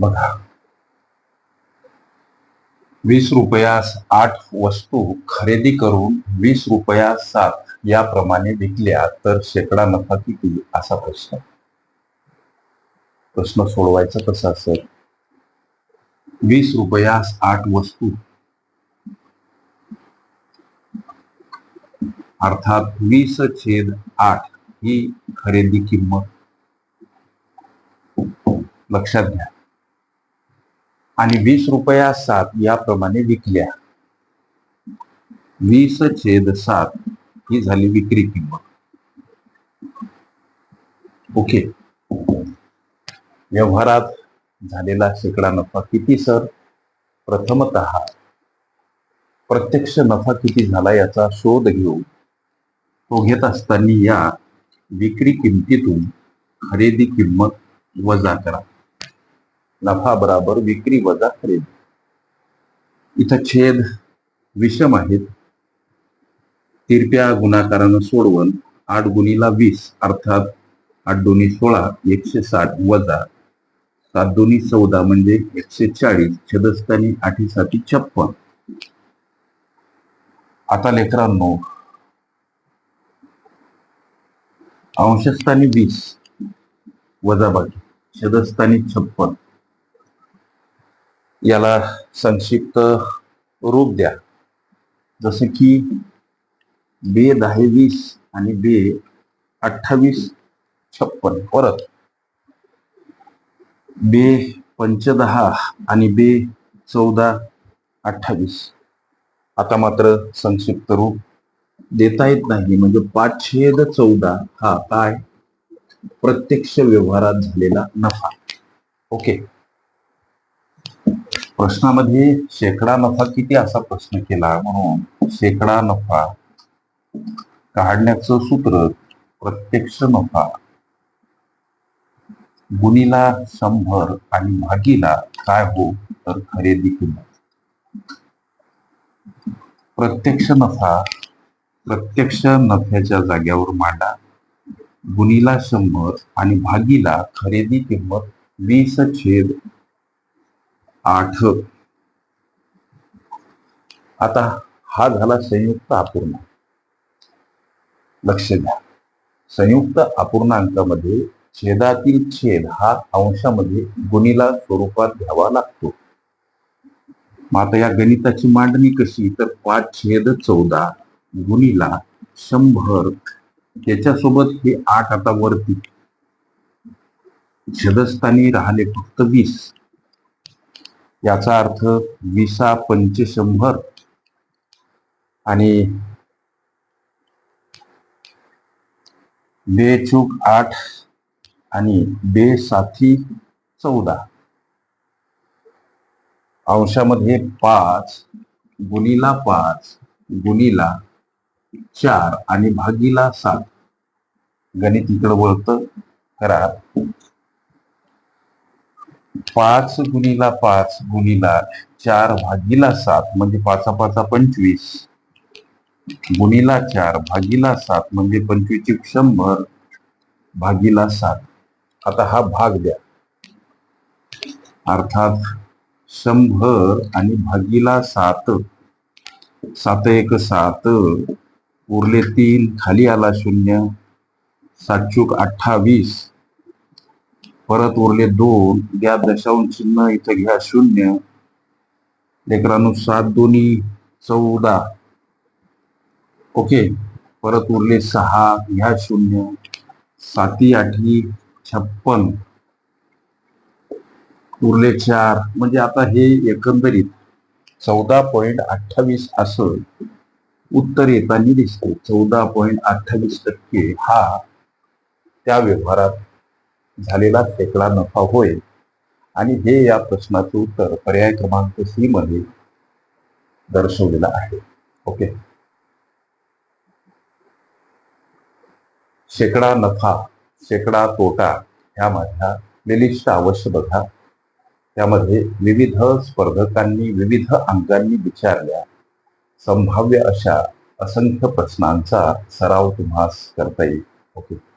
बघा. वीस रुपयास आठ वस्तू खरेदी करून वीस रुपयास सात याप्रमाणे विकल्या तर शेकडा नफा किती? असा प्रश्न. प्रश्न सोडवायचा कसा असेल वीस रुपयास आठ वस्तू. अर्थात वीस छेद आठ ही खरेदी किंमत. लक्षात घ्या. आणि वीस रुपया सात याप्रमाणे विकल्या. वीस छेद सात ही झाली विक्री किंमत. ओके. व्यवहारात झालेला शेकडा नफा किती सर? प्रथमत प्रत्यक्ष नफा किती झाला याचा शोध घेऊ. तो घेत असताना या विक्री किमतीतून खरेदी किंमत वजा करा. नफा बराबर विक्री वजा खरेदी. इथं छेद विषम आहेत. तिरप्या गुणाकारानं सोडवून आठ गुणीला वीस अर्थात आठ दोन्ही सोळा एकशे साठ वजा सात दोन्ही चौदा म्हणजे एकशे चाळीस छेदस्थानी आठीसाठी छप्पन. आता लेकरांनो अंशस्थानी वीस वजाबाकी छेदस्थानी छप्पन. याला संक्षिप्त रूप द्या. जसे की बे दहा वीस आणि बे अठ्ठावीस छप्पन. परत. बे पंचदहा आणि बे चौदा अठ्ठावीस. आता मात्र संक्षिप्त रूप देता येत नाही. म्हणजे पाचशेद चौदा हा काय? प्रत्यक्ष व्यवहारात झालेला नफा. ओके. प्रश्नामध्ये शेकडा नफा किती असा प्रश्न केला म्हणून शेकडा नफा काढण्याचं सूत्र प्रत्यक्ष नफा. गुणीला शंभर आणि भागीला काय हो तर खरेदी किंमत. प्रत्यक्ष नफा प्रत्यक्ष नफ्याच्या जाग्यावर मांडा. गुणीला शंभर आणि भागीला खरेदी किंमत वीस छेद आठ. आता हा झाला संयुक्त अपूर्णांक लक्ष द्या. संयुक्त अपूर्णांकामध्ये छेदातील छेद हा अंशामध्ये गुणीला स्वरूपात घ्यावा लागतो. मग आता या गणिताची मांडणी कशी? तर पाच छेद चौदा गुणीला शंभर. त्याच्यासोबत हे आठ आता वरती. छेदस्थानी राहिले फक्त वीस. याचा अर्थ विसा पंच शंभर आणि बेचूक आठ आणि बे साथी चौदा. अंशामध्ये पाच गुणीला पाच गुणीला चार आणि भागीला सात. गणित इकडं वळत करा. पाच गुणीला पाच गुणीला चार भागीला सात म्हणजे पाचा पाचा पंचवीस. गुणीला चार भागीला सात म्हणजे पंचवीस शंभर भागीला सात. आता हा भाग द्या. अर्थात शंभर आणि भागीला सात. सात एक सात उरले तीन खाली आला शून्य. सात चूक अठ्ठावीस. परत उरले दोन द्या दशांश चिन्ह इथं घ्या शून्य. लेकरांनो सात दोन्ही चौदा. ओके? परत उरले सहा घ्या शून्य. साती आठी छप्पन. उरले चार. म्हणजे आता हे एकंदरीत चौदा पॉईंट अठ्ठावीस असं उत्तर येताना दिसते चौदा पॉईंट अठ्ठावीस टक्के हा त्या व्यवहारात झालेला शेकडा नफा होय. आणि हे या प्रश्नाचं उत्तर पर्याय क्रमांक सी मध्ये दर्शवलेलं आहे. ओके. शेकडा नफा शेकडा तोटा ह्या माझ्या प्लेलिस्ट अवश्य बघा. त्यामध्ये विविध स्पर्धकांनी विविध अंगांनी विचारल्या. संभाव्य अशा असंख्य प्रश्नांचा सराव तुम्हास करता येईल. ओके.